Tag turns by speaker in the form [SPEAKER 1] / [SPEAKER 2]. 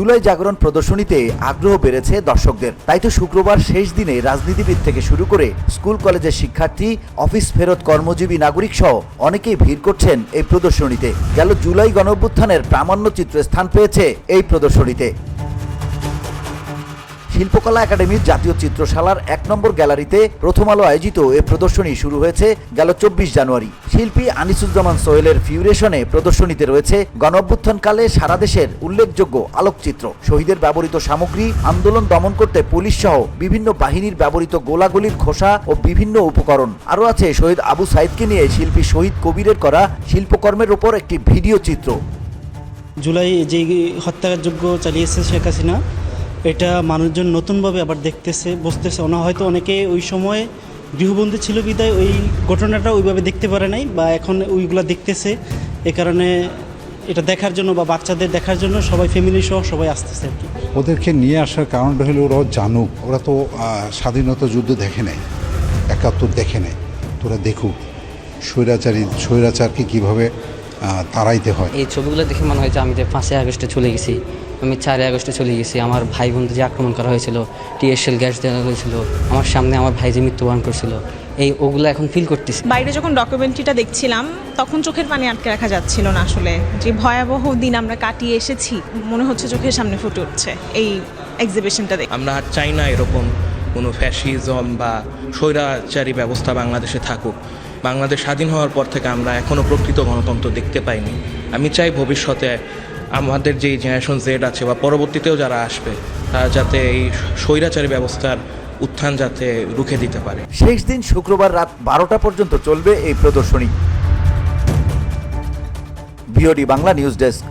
[SPEAKER 1] জুলাই জাগরণ প্রদর্শনীতে আগ্রহ বেড়েছে দর্শকদের। তাই তো শুক্রবার শেষ দিনে রাজনীতিবিদ থেকে শুরু করে স্কুল কলেজের শিক্ষার্থী, অফিস ফেরত কর্মজীবী নাগরিক সহ অনেকেই ভিড় করছেন এই প্রদর্শনীতে। গেল জুলাই গণঅভ্যুত্থানের প্রামাণ্য চিত্র স্থান পেয়েছে এই প্রদর্শনীতে। শিল্পকলা একাডেমির জাতীয় চিত্রশালার এক নম্বর গ্যালারিতে প্রথম আলো আয়োজিত এ প্রদর্শনী শুরু হয়েছে, গেল চব্বিশ জানুয়ারি। শিল্পী আনিসুজ্জামান সোহেলের ফিউরেশনে প্রদর্শনীতে রয়েছে গণঅভ্যুত্থানকালে সারা দেশের উল্লেখযোগ্য আলোকচিত্র। শহীদের ব্যবহৃত সামগ্রী, আন্দোলন দমন করতে পুলিশ সহ বিভিন্ন বাহিনীর ব্যবহৃত গোলাগুলির খোসা ও বিভিন্ন উপকরণ। আরও আছে, শহীদ আবু সাইদকে নিয়ে শিল্পী শহীদ কবিরের করা শিল্পকর্মের ওপর একটি ভিডিও চিত্র।
[SPEAKER 2] জুলাই যে হত্যাযোগ্য চালিয়েছে শেখ হাসিনা এটা মানুষজন নতুনভাবে আবার দেখতেছে, বুঝতেছে। ওনা হয়তো অনেকে ওই সময়ে গৃহবন্দী ছিল বিদায়, ওই ঘটনাটা ওইভাবে দেখতে পারে নাই বা এখন ওইগুলা দেখতেছে। এ কারণে এটা দেখার জন্য বা বাচ্চাদের দেখার জন্য সবাই ফ্যামিলি সহ সবাই আসতেছে আর কি।
[SPEAKER 3] ওদেরকে নিয়ে আসার কারণটা হলো ওরাও জানুক। ওরা তো স্বাধীনতা যুদ্ধ দেখে নেয় একাত্তর দেখে নেয় তোরা দেখুক, স্বৈরাচারী, স্বৈরাচারকে কীভাবে তাড়াইতে হয়।
[SPEAKER 4] এই ছবিগুলো দেখে মনে হয় যে আমি যে পাঁচই আগস্টে চলে গেছি আমি চারই আগস্টে চলে গেছি আমার ভাই বোনদের যে আক্রমণ করা হয়েছিল টিএসএল গ্যাস দেওয়া হয়েছিল আমার সামনে আমার ভাই যে মৃত্যুবরণ করছিল এই ওগুলো এখন ফিল করতেছি।
[SPEAKER 5] বাইরে যখন ডকুমেন্টারিটা দেখছিলাম তখন চোখের পানি আটকে রাখা যাচ্ছিল না আসলে। যে ভয়াবহ দিন আমরা কাটিয়ে এসেছি মনে হচ্ছে চোখের সামনে ফুটে উঠছে এই এক্সিবিশনটা দেখে।
[SPEAKER 6] আমরা আর চাই না এরকম কোনো ফ্যাসিজম বা স্বৈরাচারী ব্যবস্থা বাংলাদেশে থাকুক। বাংলাদেশ স্বাধীন হওয়ার পর থেকে আমরা এখনও প্রকৃত গণতন্ত্র দেখতে পাইনি। আমি চাই ভবিষ্যতে আমাদের যেই জেনারেশন জেড আছে বা পরবর্তীতেও যারা আসবে, তারা যাতে এই স্বৈরাচারী ব্যবস্থার উত্থান যাতে রুখে দিতে পারে।
[SPEAKER 1] শেষ দিন শুক্রবার রাত বারোটা পর্যন্ত চলবে এই প্রদর্শনী। BOD Bangla news desk.